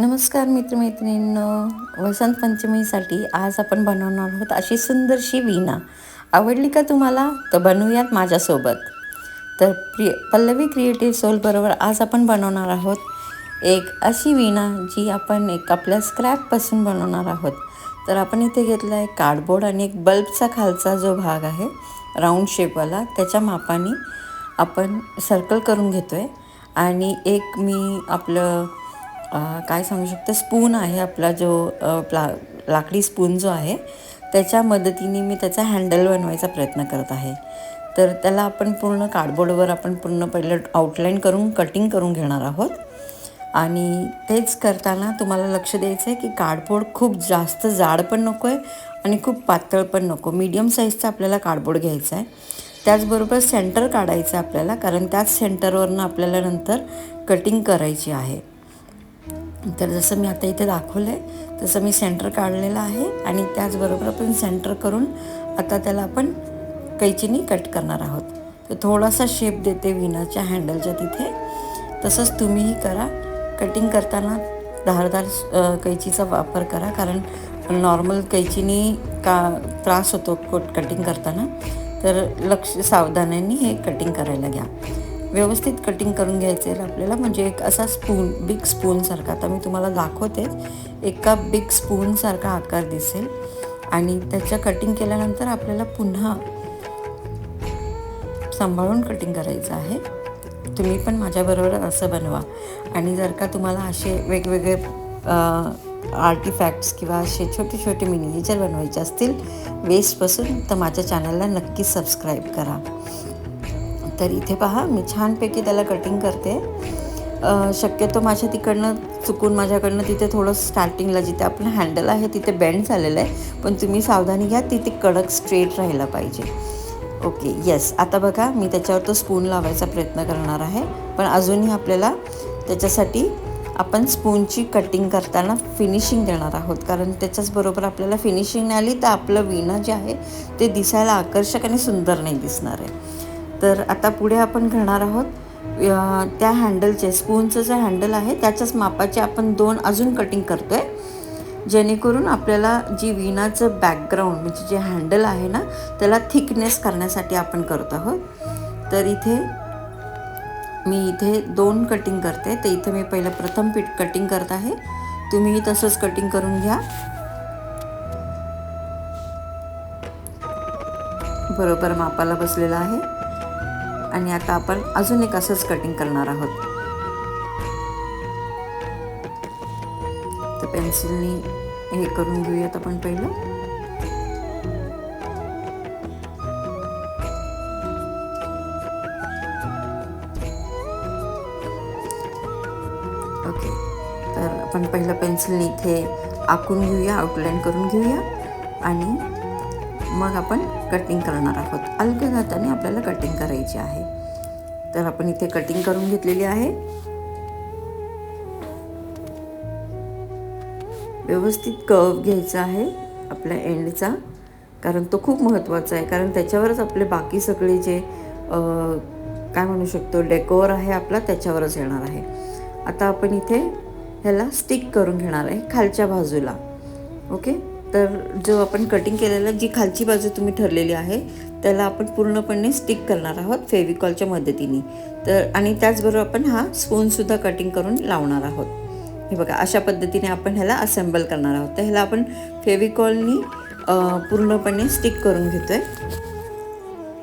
नमस्कार मित्रमैत्रिणींनो वसंत पंचमीसाठी आज आपण बनवणार आहोत अशी सुंदरशी वीणा. आवडली का तुम्हाला? तर बनवूयात माझ्यासोबत. तर प्रिय पल्लवी क्रिएटिव्ह सोलबरोबर आज आपण बनवणार आहोत एक अशी वीणा जी आपण एक आपल्या स्क्रॅपपासून बनवणार आहोत. तर आपण इथे घेतला आहे कार्डबोर्ड आणि एक बल्बचा खालचा जो भाग आहे राऊंड शेपवाला त्याच्या मापाने आपण सर्कल करून घेतो आहे आणि एक मी आपलं काय सांगू शकते? स्पून आहे आपला जो प्ला लाकडी स्पून जो आहे त्याच्या मदतीने मी त्याचा हँडल बनवायचा प्रयत्न करत आहे. तर त्याला आपण पूर्ण कार्डबोर्डवर आपण पूर्ण पहिलं आउटलाईन करून कटिंग करून घेणार आहोत. आणि तेच करताना तुम्हाला लक्ष द्यायचं आहे की कार्डबोर्ड खूप जास्त जाड पण नको आहे आणि खूप पातळ पण नको. मीडियम साईजचा आपल्याला कार्डबोर्ड घ्यायचा आहे त्याचबरोबर सेंटर काढायचं आहे आपल्याला कारण त्याच सेंटरवरनं आपल्याला नंतर कटिंग करायची आहे. तर जसं मी आता इथे दाखवलं आहे तसं मी सेंटर काढलेलं आहे आणि त्याचबरोबर आपण सेंटर करून आता त्याला आपण कैचीनी कट करणार आहोत. तर थोडासा शेप देते विनाच्या हँडलच्या तिथे. तसंच तुम्हीही करा. कटिंग करताना धारदार कैचीचा वापर करा कारण नॉर्मल कैचीनी का त्रास होतो कोट कटिंग करताना. तर लक्ष सावधानाने हे कटिंग करायला घ्या. व्यवस्थित कटिंग करून घ्यायचं आहे. आपल्याला म्हणजे एक असा स्पून बिग स्पूनसारखा आता मी तुम्हाला दाखवते. एका बिग स्पूनसारखा आकार दिसेल. आणि त्याच्या कटिंग केल्यानंतर आपल्याला पुन्हा सांभाळून कटिंग करायचं आहे. तुम्ही पण माझ्याबरोबर असं बनवा. आणि जर का तुम्हाला असे वेगवेगळे आर्टिफॅक्ट्स किंवा असे छोटे छोटे मिनिएचर बनवायचे असतील वेस्टपासून तर माझ्या चॅनलला नक्की सबस्क्राईब करा. तर इथे पहा मी छानपैकी त्याला कटिंग करते. शक्यतो माझ्या तिकडनं चुकून माझ्याकडनं तिथे थोडं स्टार्टिंगला जिथे आपलं हँडल आहे तिथे बेंड झालेलं आहे. पण तुम्ही सावधानी घ्या तिथे कडक स्ट्रेट राहिला पाहिजे. ओके येस आता बघा मी त्याच्यावर तो स्पून लावायचा प्रयत्न करणार आहे. पण अजूनही आपल्याला त्याच्यासाठी आपण स्पूनची कटिंग करताना फिनिशिंग देणार आहोत. कारण त्याच्याचबरोबर आपल्याला फिनिशिंग नाही आली तर आपलं विणं जे आहे ते दिसायला आकर्षक आणि सुंदर नाही दिसणार आहे. तर आता पुढे आपण घेणार आहोत त्या हँडलचे स्पूनचं जे हँडल आहे त्याच्याच मापाचे आपण दोन अजून कटिंग करतो आहे जेणेकरून आपल्याला जी विणाचं बॅकग्राऊंड म्हणजे जे हँडल आहे ना त्याला थिकनेस करण्यासाठी आपण करत आहोत. तर इथे मी इथे दोन कटिंग करते. तर इथे मी पहिलं प्रथम पीठ कटिंग करत आहे. तुम्ही तसंच कटिंग करून घ्या. बरोबर मापाला बसलेला आहे. आणि आता आपण अजून एक असंच कटिंग करणार आहोत. तर पेन्सिलनी हे करून घेऊयात आपण पहिलं. ओके तर आपण पहिलं पेन्सिलने इथे आखून घेऊया आउटलाईन करून घेऊया आणि मग आपण कटिंग करणार आहोत. अलगद हाताने आपल्याला कटिंग करायची आहे. तर आपण इथे कटिंग करून घेतलेली आहे. व्यवस्थित कव घ्यायचा आहे आपल्या एंडचा कारण तो खूप महत्त्वाचा आहे. कारण त्याच्यावरच आपले बाकी सगळे जे काय म्हणू शकतो डेकोर आहे आपला त्याच्यावरच येणार आहे. आता आपण इथे ह्याला स्टिक करून घेणार आहे खालच्या बाजूला. ओके तर जो आपण कटिंग केलेला जी खालची बाजू तुम्ही ठरलेली आहे त्याला आपण पूर्णपणे स्टिक करणार आहोत फेविकॉलच्या मदतीने. तर आणि त्याचबरोबर आपण हा स्पूनसुद्धा कटिंग करून लावणार आहोत. हे बघा अशा पद्धतीने आपण ह्याला असेंबल करणार आहोत. तर ह्याला आपण फेविकॉलनी पूर्णपणे स्टिक करून घेतो आहे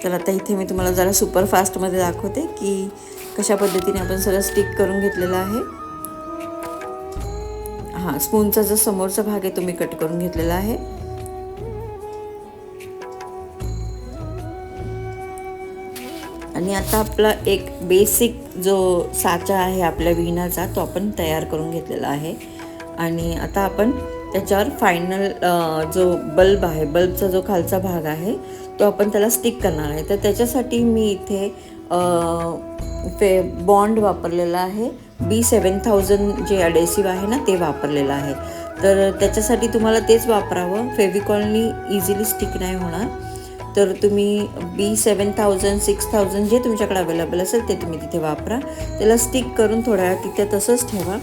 तर आता इथे मी तुम्हाला जरा सुपरफास्टमध्ये दाखवते की कशा पद्धतीने आपण सगळं स्टिक करून घेतलेलं आहे. हां स्पूनचा जो समोरचा भाग आहे तो मी कट करून घेतलेला आहे. आणि आता आपला एक बेसिक जो साचा आहे आपल्या विणाचा तो आपण तयार करून घेतलेला आहे. आणि आता आपण त्याच्यावर फायनल जो बल्ब आहे बल्बचा जो खालचा भाग आहे तो आपण त्याला स्टिक करणार आहे. तर त्याच्यासाठी मी इथे फे बॉन्ड वापरलेला आहे. बी सेवन थाउजंड जे अडेसिव्ह आहे ना ते वापरलेलं आहे. तर त्याच्यासाठी तुम्हाला तेच वापरावं. फेविकॉलनी इझिली स्टिक नाही होणार. तर तुम्ही B seven thousand six thousand जे तुमच्याकडे अवेलेबल असेल ते तुम्ही तिथे वापरा. त्याला स्टिक करून थोड्या वेळा तिथे तसंच ठेवा.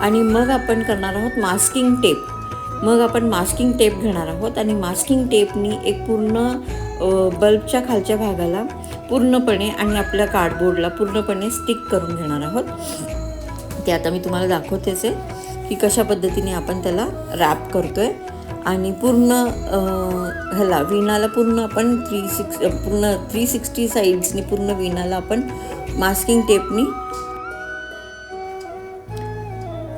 आणि मग आपण करणार आहोत मास्किंग टेप मग आपण मास्किंग टेप घेणार आहोत. आणि मास्किंग टेपनी एक पूर्ण बल्बच्या खालच्या भागाला पूर्णपणे आणि आपल्या कार्डबोर्डला पूर्णपणे स्टिक करून घेणार आहोत. ते आता मी तुम्हाला दाखवतेच आहे की कशा पद्धतीने आपण त्याला रॅप करतो आहे आणि पूर्ण ह्याला विणाला पूर्ण आपण थ्री सिक्स पूर्ण थ्री सिक्स्टी साईड्सनी पूर्ण विणाला आपण मास्किंग टेपनी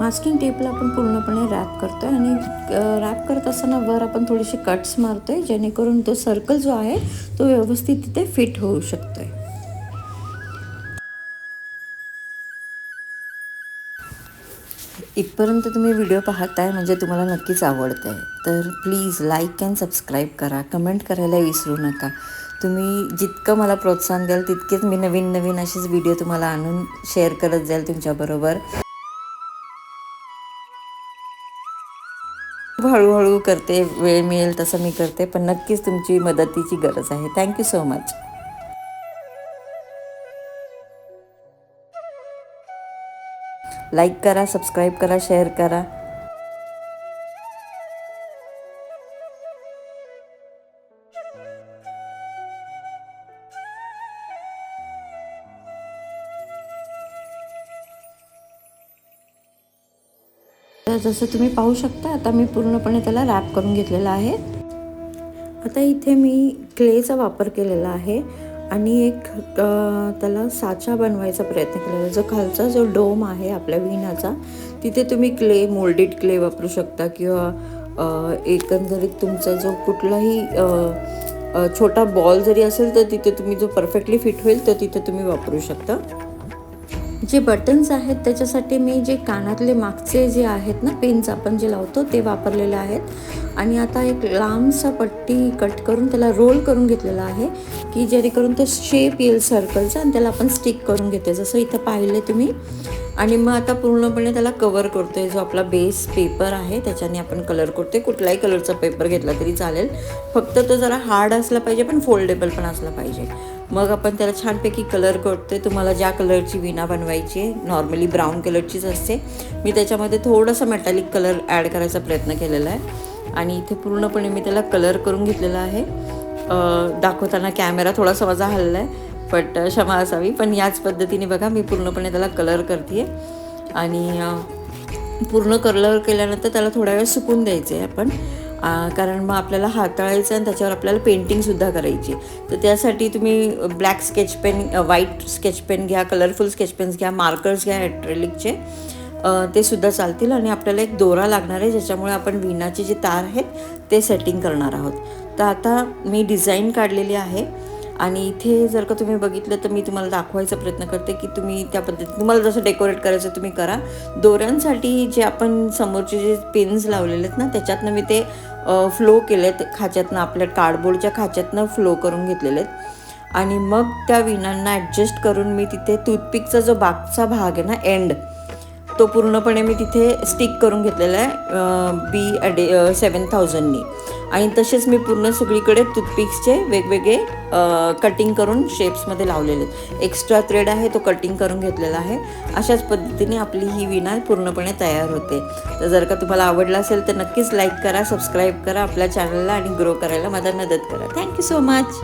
मास्किंग टेपला आपण पूर्णपणे रॅप करतो आहे आणि रॅप करत असताना वर आपण थोडेसे कट्स मारतो आहे जेणेकरून तो सर्कल जो आहे तो व्यवस्थित तिथे फिट होऊ शकतो आहे इथपर्यंत तुम्ही व्हिडिओ पाहताय म्हणजे तुम्हाला नक्कीच आवडतं आहे तर प्लीज लाईक अँड सबस्क्राईब करा. कमेंट करायला विसरू नका. तुम्ही जितकं मला प्रोत्साहन द्याल तितकेच मी नवीन नवीन असेच व्हिडिओ तुम्हाला आणून शेअर करत जाईल तुमच्याबरोबर. हळूहळू करते वेळ मिळेल तसं मी करते पण नक्कीच तुमची मदतीची गरज आहे. Thank you so much like करा सबस्क्राईब करा शेअर करा. तर जसं तुम्ही पाहू शकता आता मी पूर्णपणे त्याला रॅप करून घेतलेला आहे. आता इथे मी क्लेचा वापर केलेला आहे आणि एक त्याला साचा बनवायचा प्रयत्न केलेला जो खालचा जो डोम आहे आपल्या विणाचा तिथे तुम्ही क्ले मोल्डेड क्ले वापरू शकता किंवा एकंदरीत तुमचा जो कुठलाही छोटा बॉल जरी असेल तर तिथे तुम्ही जो परफेक्टली फिट होईल तो तिथे तुम्ही वापरू शकता. जे बटन्स आहेत त्याच्यासाठी मी जे कानातले मागचे जे आहेत ना पेन्स आपण जे लावतो ते वापरलेले आहेत. आणि आता एक लांबसा पट्टी कट करून त्याला रोल करून घेतलेला आहे की जेणेकरून ते शेप येईल सर्कलचा आणि त्याला आपण स्टिक करून घेते. जसं इथं पाहिले तुम्ही. आणि मग आता पूर्णपणे त्याला कवर करतोय जो आपला बेस पेपर आहे त्याच्याने आपण कलर करतोय. कुठलाही कलरचा पेपर घेतला तरी चालेल. फक्त तो जरा हार्ड असला पाहिजे पण फोल्डेबल पण असला पाहिजे. मग आपण त्याला छानपैकी कलर करते तुम्हाला ज्या कलरची विणा बनवायची आहे नॉर्मली ब्राऊन कलरचीच असते. मी त्याच्यामध्ये थोडासा मेटॅलिक कलर ॲड करायचा प्रयत्न केलेला आहे. आणि इथे पूर्णपणे मी त्याला कलर करून घेतलेला आहे. दाखवताना कॅमेरा थोडासा माझा हल्ला आहे बट क्षमा असावी. पण याच पद्धतीने बघा मी पूर्णपणे त्याला कलर करते आणि पूर्ण कलर केल्यानंतर त्याला थोडा वेळ सुकून द्यायचं आहे आपण. कारण मग आपल्याला हाताळायचं आणि त्याच्यावर आपल्याला पेंटिंगसुद्धा करायची. तर त्यासाठी तुम्ही black sketch pen white sketch pen घ्या कलरफुल स्केच पेन्स घ्या मार्कर्स घ्या ॲट्रेलिकचे ते सुद्धा चालतील आणि आपल्याला एक दोरा लागणार आहे ज्याच्यामुळे आपण विणाचे जे तार आहेत ते सेटिंग करणार आहोत. तर आता मी डिझाईन काढलेली आहे. आणि इथे जर का तुम्ही बघितलं तर मी तुम्हाला दाखवायचा प्रयत्न करते की तुम्ही त्या पद्धतीने तुम्हाला जसं डेकोरेट करायचं तुम्ही करा. दोऱ्यांसाठी जे आपण समोरचे जे पिन्स लावलेले आहेत ना त्याच्यातनं मी ते फ्लो केले आहेत खाच्यातनं आपल्या कार्डबोर्डच्या खाच्यातनं फ्लो करून घेतलेले आहेत. आणि मग त्या विणांना ॲडजस्ट करून मी तिथे टूथपिकचा जो बागचा भाग आहे ना एंड तो पूर्णपणे मी तिथे स्टिक करून घेतलेला आहे बी अडे सेवन थाउजंडनी आणि तसेच मी पूर्ण सगळीकडे टूथपिक्सचे वेगवेगळे कटिंग करून शेप्समध्ये लावलेले आहेत. एक्स्ट्रा थ्रेड आहे तो कटिंग करून घेतलेला आहे. अशाच पद्धतीने आपली ही विणा पूर्णपणे तयार होते. तर जर का तुम्हाला आवडला असेल तर नक्कीच लाईक करा सबस्क्राईब करा आपल्या चॅनलला आणि ग्रो करायला मला मदत करा. Thank you so much